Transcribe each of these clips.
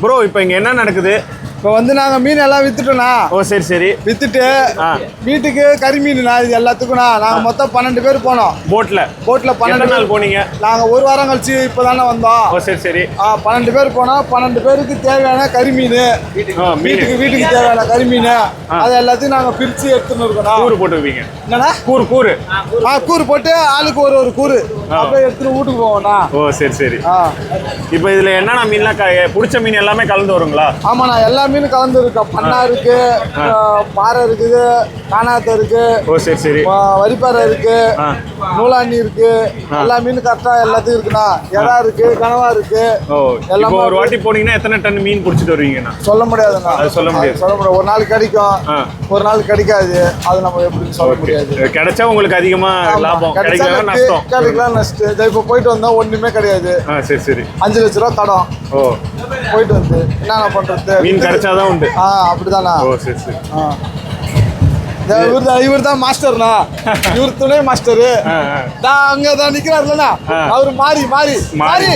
Bro இப்போ இங்க என்ன நடக்குது? இப்போ வந்து நாங்கள் மீன் எல்லாம் வித்துட்டோண்ணா ஓ சரி சரி. வித்துட்டு. வீட்டுக்கு கறி மீனுண்ணா இது எல்லாத்துக்கும்ண்ணா. நாங்கள் மொத்தம் பன்னெண்டு பேர் போனோம். போட்டில் எத்தனை பன்னெண்டு நாள் போனீங்க? நாங்கள் ஒரு வாரம் கழிச்சு இப்போ தானே வந்தோம். ஓ சரி சரி. ஆ, பன்னெண்டு பேர் போனோம். பன்னெண்டு பேருக்கு தேவையான கறி மீன். வீட்டுக்கு வீட்டுக்கு தேவையான கறி மீன். அது எல்லாத்தையும் நாங்கள் பிரித்து எடுத்துன்னு இருக்கோம் கூறு போட்டுருவீங்க என்னண்ணா? கூறு கூறு. ஆ கூறு போட்டு ஆளுக்கு ஒரு ஒரு கூறு. அப்படியே எடுத்துட்டு வீட்டுக்கு போவோம்ண்ணா ஓ சரி சரி. இப்போ இதுல என்னென்ன மீன்லாம் பிடிச்ச மீன் எல்லாமே கலந்து வருங்களா? ஆமாண்ணா எல்லா மீனும் கலந்து இருக்கு. பண்ணா இருக்கு பாறை இருக்குது காணாத்த இருக்கு ஓ சரி சரி. வரிப்பாறை இருக்கு. நூலாண்டி இருக்கு. எல்லா மீனும் கரெக்டா எல்லாத்தையும் இருக்குண்ணா. எறா இருக்கு கனவா இருக்கு. எல்லாமே ஒரு வாட்டி போனீங்கன்னா எத்தனை டன் மீன் பிடிச்சிட்டு வருவீங்கண்ணா? சொல்ல முடியாதுண்ணா. சொல்ல முடியாது. சொல்ல முடியாது. ஒரு நாள் கிடைக்கும். ஒரு நாள் கிடைக்காது. அது நம்ம எப்படி சொல்ல முடியாது. கிடைச்சா உங்களுக்கு அதிகமா லாபம். நஷ்டம். கிடைக்கலாம் நஷ்டம் இதை இப்போ போயிட்டு வந்தா ஒண்ணுமே கிடையாது. ஆ சரி சரி. அஞ்சு லட்ச ரூபா கடன் ஓ. போயிட்டு வந்து என்னென்ன பண்றது? மீன் கிடைச்சாதான் உண்டு. ஆ அப்படிதாண்ணா ஓ சரி சரி. ஆ. இவர் தான் இவர் தான் மாஸ்டர்ண்ணா இவர் துணை மாஸ்டரு. நான் அங்க தான் நிக்கிறாருலண்ணா. அவரு மாறி மாறி. மாறி.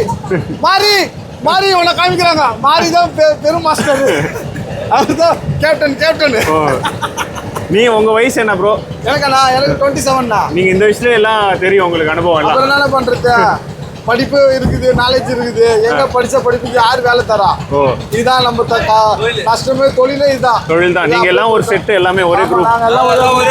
மாறி மாறி உன்னை காமிக்கிறாங்க. மாறி தான் பெரும் மாஸ்டர். அவர் தான் கேப்டன் கேப்டன் நீ உங்க வயசு என்ன ப்ரோ எனக்கண்ணா எனக்கு டுவெண்ட்டி செவன்ண்ணா நீங்க இந்த வயசுல எல்லாம் தெரியும் உங்களுக்கு அனுபவம் எல்லாம். என்ன பண்றது? படிப்பு இருக்குது நாலேஜ் இருக்குது. எங்க படிச்ச படிப்புக்கு யார் வேலை தரா? இதுதான் நம்ம கஷ்டமே தொழிலே. இதுதான் தொழில் தான். நீங்க எல்லாம் ஒரு செட்டு எல்லாமே ஒரே குரூப் நாங்க எல்லாம் ஒரே.